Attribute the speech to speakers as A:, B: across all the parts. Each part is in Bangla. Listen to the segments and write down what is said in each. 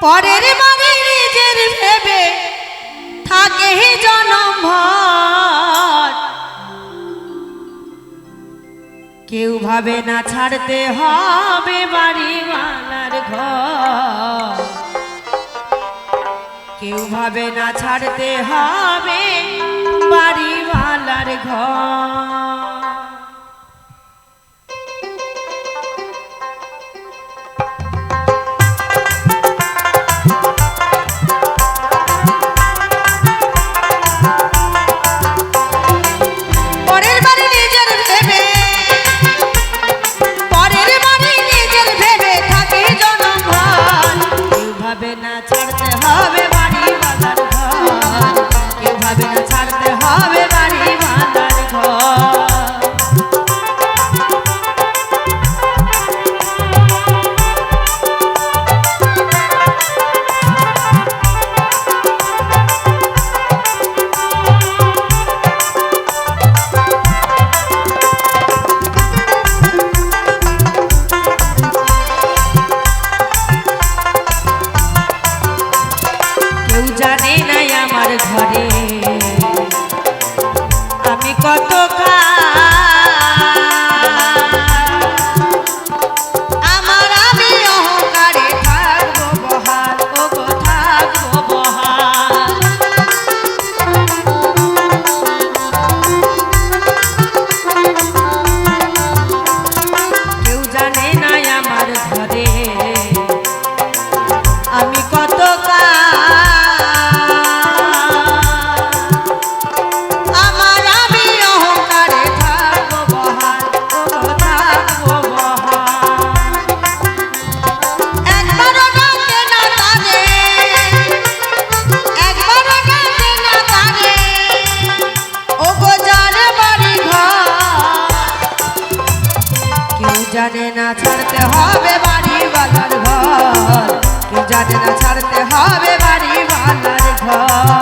A: পরের বাড়ি নিজের ভেবে থাকে জনম কেউ ভাবে না ছাড়তে হবে বাড়িওয়ালার ঘর। কেউ ভাবে না ছাড়তে হবে বাড়িওয়ালার ঘর। জানে না আমার ঘরে। আমি কত ছাড়তে হবে বাড়ি বানার ঘর। কেউ জানে না ছাড়তে হবে বাড়ি বানার ঘর।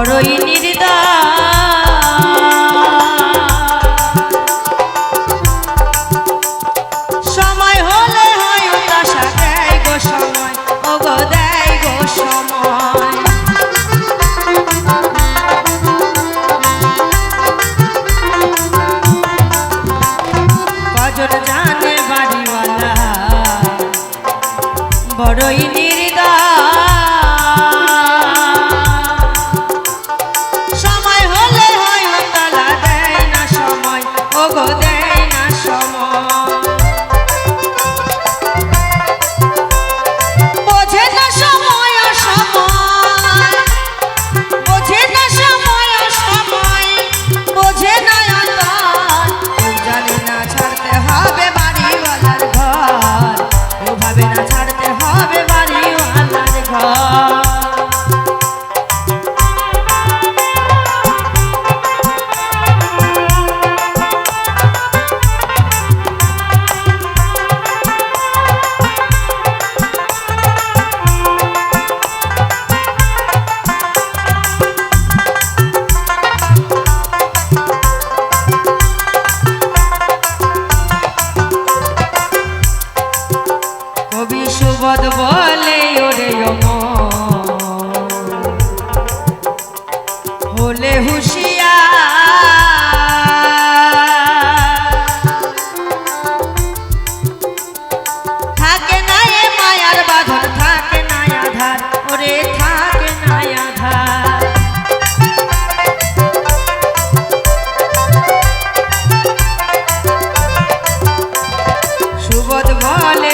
A: বড়ই নির্দয়। সময় গো সময় গো সময়। বাড়িওয়ালা? বড়ই নির্দয়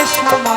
A: Krishna